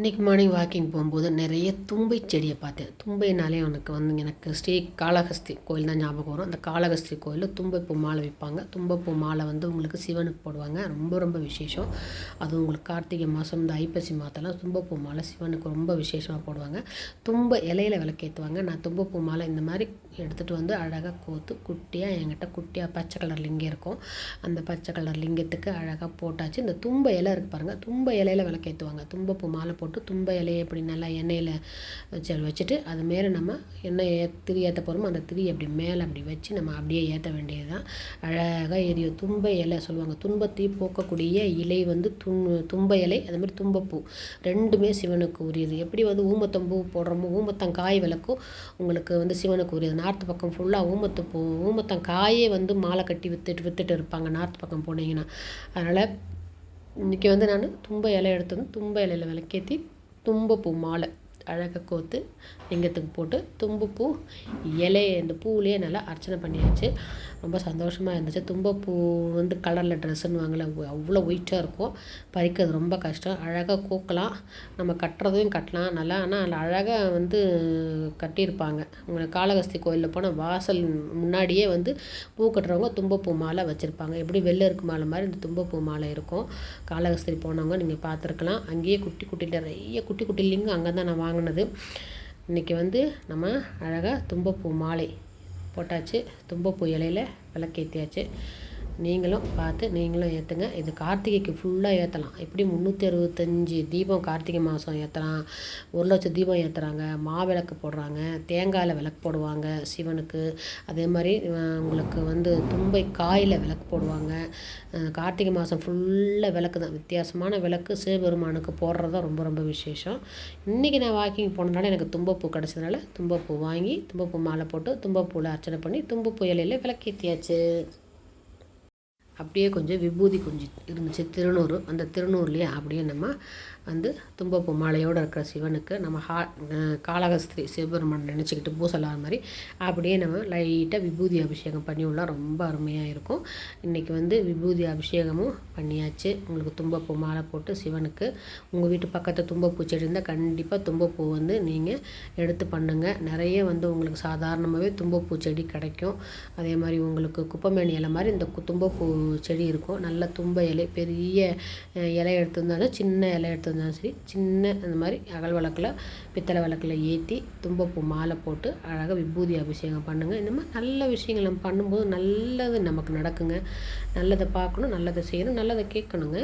இன்றைக்கி morning walking போகும்போது நிறைய தும்பை செடியை பார்த்தேன். தும்பைனாலே எனக்கு வந்து எனக்கு ஸ்ரீ காளஹஸ்தி கோயில் தான் ஞாபகம் வரும். அந்த காளஹஸ்தி கோயிலில் தும்பைப்பூ மாலை விற்பாங்க தும்பைப்பூ மாலை வந்து உங்களுக்கு சிவனுக்கு போடுவாங்க. ரொம்ப ரொம்ப விசேஷம். அது உங்களுக்கு கார்த்திகை மாதம் இந்த ஐப்பசி மாதம்லாம் தும்பப்பூ மாலை சிவனுக்கு ரொம்ப விசேஷமாக போடுவாங்க. தும்ப இலையில விளக்கேற்றுவாங்க நான் தும்பைப்பூ மாலை இந்த மாதிரி எடுத்துகிட்டு வந்து அழகாக கோத்து குட்டியாக என்கிட்ட குட்டியாக பச்சை கலர் லிங்கம் இருக்கும். அந்த பச்சை கலர் லிங்கத்துக்கு அழகாக போட்டாச்சு. இந்த தும்ப இலை இருக்குது பாருங்கள் தும்ப இலையில விளக்கேற்றுவாங்க தும்பப்பூ மாலை போட்டு தும்ப இலையை இப்படி நல்லா எண்ணெயில் வச்சு வச்சுட்டு அது மேலே நம்ம எண்ணெய் ஏ திரி ஏற்ற போகிறோமோ அந்த திரி அப்படி மேலே அப்படி வச்சு நம்ம அப்படியே ஏற்ற வேண்டியது தான் அழகாக எரியும் தும்ப இலை சொல்லுவாங்க. துன்பத்தை போக்கக்கூடிய இலை வந்து துன் தும்ப இலை அது மாதிரி தும்பப்பூ ரெண்டுமே சிவனுக்கு உரியது. எப்படி வந்து ஊமத்தம்பூ போடுறோமோ ஊமத்தங்காய் விளக்கும். உங்களுக்கு வந்து சிவனுக்கு உரியது. நார்த்து பக்கம் ஃபுல்லாக ஊமத்து ஊமத்தம் ஊமத்தங்காயே வந்து மாலை கட்டி வித்துட்டு வித்துட்டு இருப்பாங்க நார்த்து பக்கம் போனீங்கன்னா. அதனால் இன்றைக்கி வந்து நான் தும்ப இலை எடுத்து வந்து தும்ப இலையில் விளக்கேற்றி தும்பப்பூ மாலை. அழகாக கோர்த்து லிங்கத்துக்கு போட்டு தும்பப்பூ இலையை இந்த பூவிலேயே நல்லா அர்ச்சனை பண்ணியாச்சு. ரொம்ப சந்தோஷமாக இருந்துச்சு. தும்பப்பூ வந்து கலரில் ட்ரெஸ்ஸுன்னு வாங்கல அவ்வளோ ஒயிட்டாக இருக்கும். பறிக்கிறது ரொம்ப கஷ்டம். அழகாக கோக்கலாம். நம்ம கட்டுறதையும் கட்டலாம். நல்லா ஆனால் அதில் அழகாக வந்து கட்டியிருப்பாங்க. உங்களுக்கு காளகஸ்தி கோயிலில் போனால் வாசல் முன்னாடியே வந்து பூ கட்டுறவங்க தும்பப்பூ மாலை வச்சுருப்பாங்க. எப்படி வெளில இருக்கு மாலை மாதிரி இந்த தும்பப்பூ மாலை இருக்கும். காளகஸ்தி போனவங்க நீங்கள் பார்த்துருக்கலாம். அங்கேயே குட்டி குட்டி நிறைய குட்டி குட்டி லிங்கம் அங்கே தான் நான் வாங்க வாங்கினது இன்றைக்கி வந்து நம்ம அழகாக தும்பப்பூ மாலை போட்டாச்சு. தும்பப்பூ இலையில் விளக்கேற்றியாச்சு நீங்களும் பார்த்து நீங்களும் ஏற்றுங்க இது கார்த்திகைக்கு ஃபுல்லாக ஏற்றலாம் எப்படி முந்நூற்றி அறுபத்தஞ்சி தீபம் கார்த்திகை மாதம் ஏற்றலாம் ஒரு லட்சம் தீபம் ஏற்றுறாங்க மாவிளக்கு போடுறாங்க. தேங்காயில் விளக்கு போடுவாங்க சிவனுக்கு. அதே மாதிரி உங்களுக்கு வந்து தும்பை காயில் விளக்கு போடுவாங்க. கார்த்திகை மாதம் ஃபுல்லாக விளக்கு தான். வித்தியாசமான விளக்கு சிவபெருமானுக்கு போடுறது தான் ரொம்ப ரொம்ப விசேஷம். இன்றைக்கி நான் வாக்கிங் போனதுனால எனக்கு தும்பப்பூ கிடச்சதுனால தும்பப்பூ வாங்கி தும்பப்பூ மாலை போட்டு தும்பப்பூவில் அர்ச்சனை பண்ணி தும்பப்பூ இலையில் விளக்கேற்றியாச்சு அப்படியே கொஞ்சம் விபூதி கொஞ்சம் இருந்துச்சு. திருநூறு. அந்த திருநூறுலேயே அப்படியே நம்ம வந்து தும்பப்பூ மாலையோடு இருக்கிற சிவனுக்கு நம்ம ஹா காளகஸ்திரி சிவபெருமான் நினச்சிக்கிட்டு பூசலாத மாதிரி அப்படியே நம்ம லைட்டாக விபூதி அபிஷேகம் பண்ணி விடலாம் ரொம்ப அருமையாக இருக்கும். இன்றைக்கி வந்து விபூதி அபிஷேகமும் பண்ணியாச்சு. உங்களுக்கு தும்பப்பூ மாலை போட்டு சிவனுக்கு உங்கள் வீட்டு பக்கத்தில் தும்பப்பூ செடி இருந்தால் கண்டிப்பாக தும்பப்பூ வந்து நீங்கள் எடுத்து பண்ணுங்கள் நிறைய வந்து உங்களுக்கு சாதாரணமாகவே தும்பப்பூ செடி கிடைக்கும். அதே மாதிரி உங்களுக்கு குப்பைமேனி இலை மாதிரி இந்த தும்பப்பூ செடி இருக்கும். நல்ல தும்ப இலை பெரிய இலை எடுத்திருந்தாலும் சின்ன இலை எடுத்திருந்தாலும் சரி சின்ன அந்த மாதிரி அகல் விளக்கில் பித்தளை விளக்கில் ஏற்றி தும்பப்பூ மாலை போட்டு அழகாக விபூதி அபிஷேகம் பண்ணுங்கள் இந்த மாதிரி நல்ல விஷயங்கள் நம்ம பண்ணும்போது நல்லது நமக்கு நடக்குங்க. நல்லதை பார்க்கணும் நல்லதை செய்யணும் நல்லதை கேட்கணுங்க.